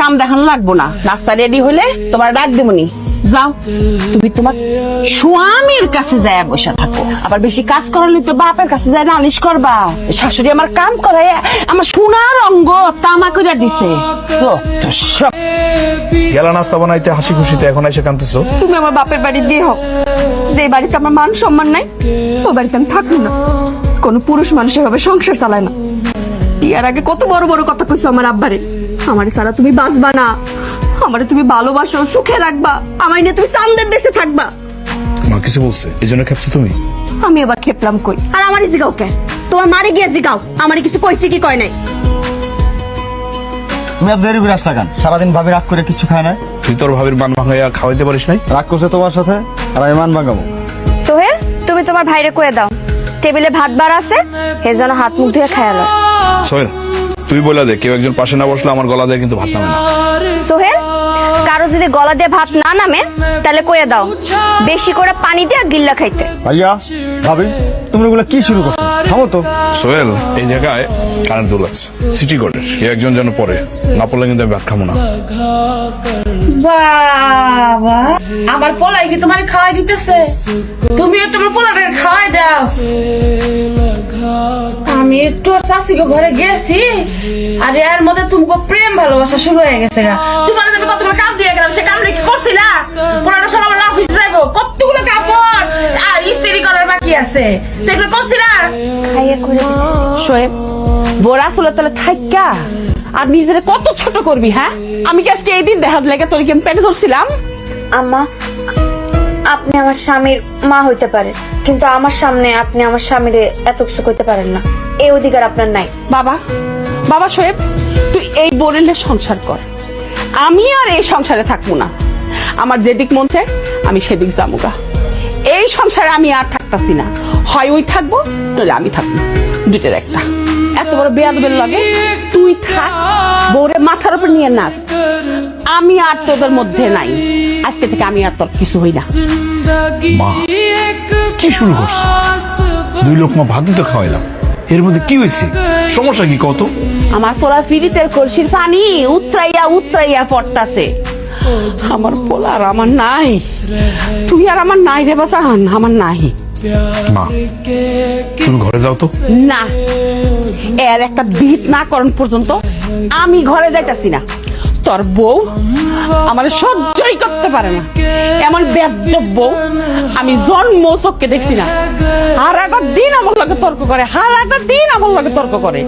কাম দেখানো লাগবো না। রেডি হলে তোমার ডাক দেবনি যাও। তুমি তোমার স্বামীর কাছে যায় থাকো। আবার বেশি কাজ তো বাপের কাছে যায় নালিশ শাশুড়ি আমার কাম করে আমার অঙ্গ তামা করে দিছে। গেলা নাস্তা বানাইতে হাসি খুশিতে এখন এসে কানতেছো তুমি আমার বাপের বাড়ি দিয়ে হোক যে বাড়িতে আমার মান সম্মান নাই ওই বাড়িতে আমি থাকব না। কোনো পুরুষ মানুষ এভাবে সংসার চালায় না। বিয়ার আগে কত বড় বড় কথা কইছো আমার আব্বারে। আমারে সারা তুমি বাঁচবা না। আমারে তুমি ভালোবাসো সুখে রাখবা। আমার নিয়ে তুমি চান্দের দেশে থাকবা। মা কিছু বলছে? এই জন্য খেপছো তুমি? আমি এবার খেপলাম কই? আর আমারই জিগাও কে? তোমার মারে গিয়ে জিগাও। আমারে কিছু কইছে কি কয় নাই? তুমি আর দেরি করে আসলা কেন? সারাদিন ভাবি রাগ করে কিছু খায় না? তুই তোর ভাবির মান ভাঙাইয়া খাওয়াইতে পারিস নাই? রাগ করছে তোমার সাথে? আর আমি মান ভাঙাবো। সোহেল তুমি তোমার ভাইরে কয়ে দাও। টেবিলে ভাত বার আছে হে যেন হাত মুখ ধুয়ে খায়ালো সোহেল তুই বলে দে কেউ একজন পাশে না বসলে আমার গলা দিয়ে কিন্তু ভাত নামে না। সোহেল যদি গলা দিয়ে ভাত না নামে তাহলে কয়ে দাও বেশি করে পানি দিয়ে গিল্লা খাইতে। ভাইয়া ভাবি তোমরা এগুলো কি শুরু করছ? থামো তো। সোহেল এই জায়গায় কারেন্ট দোল আছে সিটি কোর্টের কেউ একজন যেন পরে না পড়লে কিন্তু আমি ভাত খাব না। বাবা আমার পোলাই কি তোমার খাওয়াই দিতেছে? তুমি তোমার পোলাটা খাওয়াই দাও। আমি একটু চাষিকে ঘরে গেছি আর এর মধ্যে তোমাকে প্রেম ভালোবাসা শুরু হয়ে গেছে গা। তোমার আমি কতগুলো কাম দিয়ে গেলাম সে কামটা কি করছি না? সব আমার অফিসে যাইবো কতগুলো কাপড় আর ইস্ত্রি করার বাকি আছে। সেগুলো করছি না? খাইয়ে করে শোয়েব বোরা আসলে তাহলে থাইকা আর নিজের কত ছোট করবি হ্যাঁ? আমি কি আজকে এই দিন দেখা লেগে তোর কি আমি পেটে ধরছিলাম? আম্মা আপনি আমার স্বামীর মা হইতে পারে কিন্তু আমার সামনে আপনি আমার স্বামীরে এত কিছু করতে পারেন না। এই অধিকার আপনার নাই। বাবা বাবা শোয়েব তুই এই বোরেলে সংসার কর। আমি আর এই সংসারে থাকব না। আমার যেদিক মন চায়, আমি সেদিক যামুগা। এই সংসারে আমি আর থাকতাছি না। হয় ওই থাকব, নইলে আমি থাকব। দুইটার একটা। এত বড় বেয়াদবের লাগে তুই থাক, বউরে মাথার উপর নিয়ে নাচ। আমি আর তোদের মধ্যে নাই। আজকে থেকে আমি আর তোর কিছু হই না। মা কি শুরু করছ? দুই লোক মা ভাত দিতে খাওয়াইলাম। এর মধ্যে কি হয়েছে? সমস্যা কি কত? আমার পোলা ফিরিতের কলসির পানি উতরাইয়া উতরাইয়া পড়তাছে। আমার পোলা আর আমার নাই। তুই আর আমার নাই রে বাসান আমার নাই। মা তুমি ঘরে যাও তো। না এর একটা বিহিত না করন পর্যন্ত আমি ঘরে যাইতাছি না। তোর বউ আমার সহ্যই করতে পারে না। এমন বেদ্য বউ আমি জন্ম চোখকে দেখছি না। একটা দিন আমার লগে তর্ক করে একটা দিন আমার লগে তর্ক করে।